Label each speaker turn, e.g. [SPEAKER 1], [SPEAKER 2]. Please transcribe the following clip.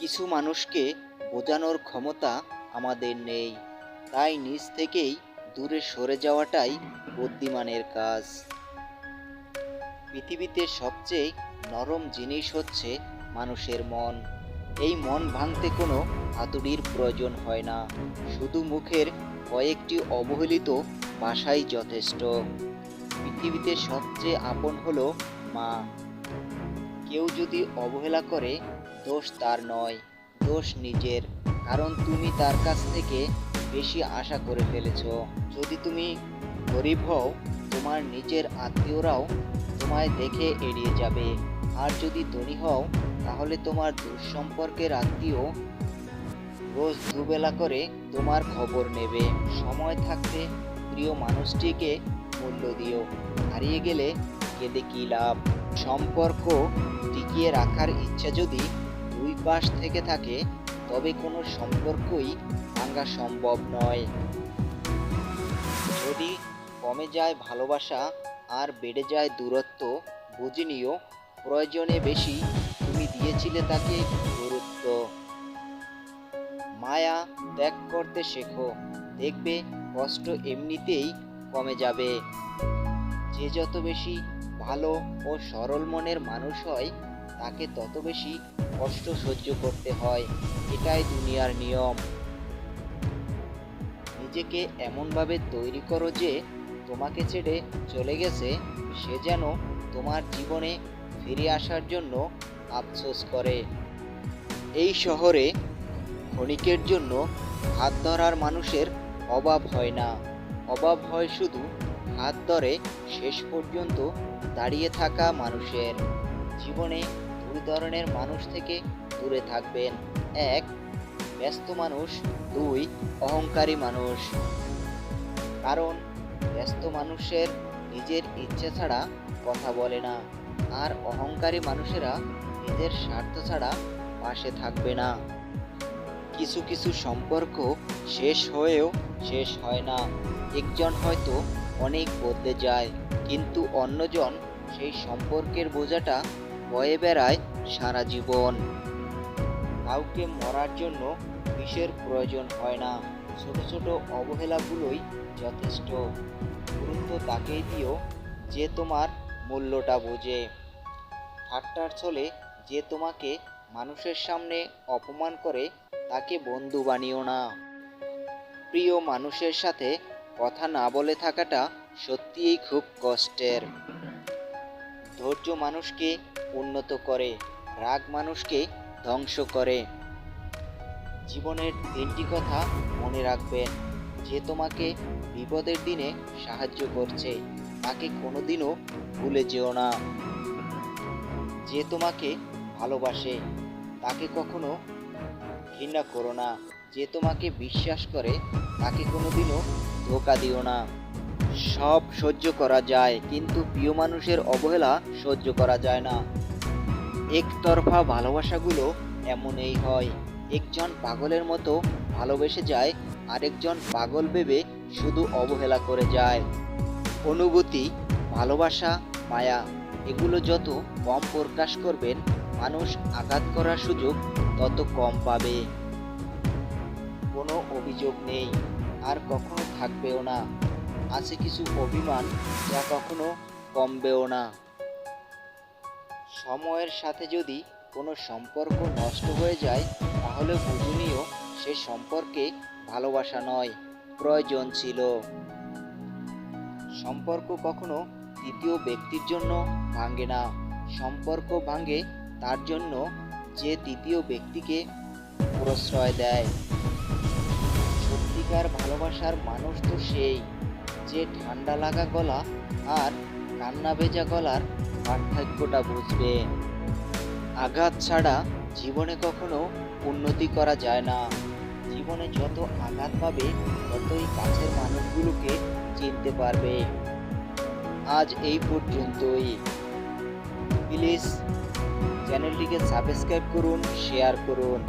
[SPEAKER 1] কিছু মানুষকে বোঝানোর ক্ষমতা আমাদের নেই। তাই নিজ থেকেই দূরে সরে যাওয়াটাই বুদ্ধিমানের কাজ। পৃথিবীতে সবচেয়ে নরম জিনিস হচ্ছে মানুষের মন। এই মন ভাঙতে কোনো হাতুড়ির প্রয়োজন হয় না। শুধু মুখের কয়েকটি অবহেলিত ভাষাই যথেষ্ট। পৃথিবীতে সবচেয়ে আপন হলো মা। কেউ যদি অবহেলা করে, দোষ তার নয়, দোষ নিজের, কারণ তুমি তার কাছ থেকে বেশি আশা করে ফেলেছ। যদি তুমি গরিব হও, তোমার নিজের আত্মীয়রাও তোমায় দেখে এড়িয়ে যাবে। আর যদি ধনী হও, তাহলে তোমার দুঃসম্পর্কের আত্মীয় রোজ দুবেলা করে তোমার খবর নেবে। সময় থাকতে প্রিয় মানুষটিকে মূল্য দিও। হারিয়ে গেলে কেঁদে কী লাভ? সম্পর্ক টিকিয়ে রাখার ইচ্ছা যদি দুই পাশ থেকে থাকে, তবে কোনো সম্পর্কই ভাঙা সম্ভব নয়। যদি কমে যায় ভালোবাসা আর বেড়ে যায় দূরত্ব, বুঝে নিও, প্রয়োজনে বেশি তুমি দিয়েছিলে তাকে গুরুত্ব। মায়া ত্যাগ করতে শেখো, দেখবে কষ্ট এমনিতেই কমে যাবে। যে যত বেশি ভালো ও সরল মনের মানুষ হয়, তাকে তত বেশি কষ্ট সহ্য করতে হয়। এটাই দুনিয়ার নিয়ম। নিজেকে এমনভাবে তৈরি করো যে তোমাকে ছেড়ে চলে গেছে, সে যেন তোমার জীবনে ফিরে আসার জন্য আফসোস করে। এই শহরে ক্ষণিকের জন্য হাত ধরার মানুষের অভাব হয় না। অভাব হয় শুধু হাত ধরে শেষ পর্যন্ত দাঁড়িয়ে থাকা মানুষের জীবনে দুই ধরনের মানুষ থেকে দূরে থাকবেন। এক, ব্যস্ত মানুষ। দুই, অহংকারী মানুষ। কারণ ব্যস্ত মানুষের নিজের ইচ্ছে ছাড়া কথা বলে না। আর অহংকারী মানুষেরা নিজের স্বার্থ ছাড়া পাশে থাকবে না। কিছু কিছু সম্পর্ক শেষ হয়েও শেষ হয় না। একজন হয়তো অনেক বদলে যায়। কিন্তু অন্যজন সেই সম্পর্কের বোঝাটা বয়ে বেড়ায় সারা জীবন। কাউকে মরার জন্য বিষের প্রয়োজন হয় না। ছোট ছোট অবহেলাগুলোই যথেষ্ট। গুরুত্ব তাকেই দিও যে তোমার মূল্যটা বোঝে। ঠাট্টার ছলে যে তোমাকে মানুষের সামনে অপমান করে, তাকে বন্ধু বানিও না। প্রিয় মানুষের সাথে কথা না বলে থাকাটা সত্যিই খুব কষ্টের। ধৈর্য মানুষকে উন্নত করে, রাগ মানুষকে ধ্বংস করে। জীবনের তিনটি কথা মনে রাখবেন, যে তোমাকে বিপদের দিনে সাহায্য করছে, তাকে কোনোদিনও ভুলে যেও না। যে তোমাকে ভালোবাসে, তাকে কখনো ঘৃণা করো না। যে তোমাকে বিশ্বাস করে, তাকে কোনোদিনও ধোকা দিও না। সব সহ্য করা যায়, কিন্তু প্রিয় মানুষের অবহেলা সহ্য করা যায় না। একতরফা ভালোবাসাগুলো এমনই হয়। একজন পাগলের মতো ভালোবেসে যায়, আরেকজন পাগল ভেবে শুধু অবহেলা করে যায়। অনুভূতি, ভালোবাসা, মায়া, এগুলো যত কম প্রকাশ করবেন, মানুষ আঘাত করার সুযোগ তত কম পাবে। কোনো অভিযোগ নেই। আর কখনো থাকবেও না। আছে কিছু অভিমান যা কখনো কমবেও না। সময়ের সাথে যদি কোনো সম্পর্ক নষ্ট হয়ে যায়, তাহলে বুঝুনিও সে সম্পর্কে ভালোবাসা নয়, প্রয়োজন ছিল। সম্পর্ক কখনো তৃতীয় ব্যক্তির জন্য ভাঙে না। সম্পর্ক ভাঙে তার জন্য যে তৃতীয় ব্যক্তিকে প্রশ্রয় দেয়। সত্যিকার ভালোবাসার মানুষ তো সেই। যে ঠান্ডা লাগা গলা আর কান্না ভেজা গলার পার্থক্যটা বুঝবে। আঘাত ছাড়া জীবনে কখনো উন্নতি করা যায় না। জীবনে যত আঘাত পাবে, ততই কাছের মানুষগুলোকে চিনতে পারবে। আজ এই পর্যন্তই। প্লিজ চ্যানেলটিকে সাবস্ক্রাইব করুন, শেয়ার করুন।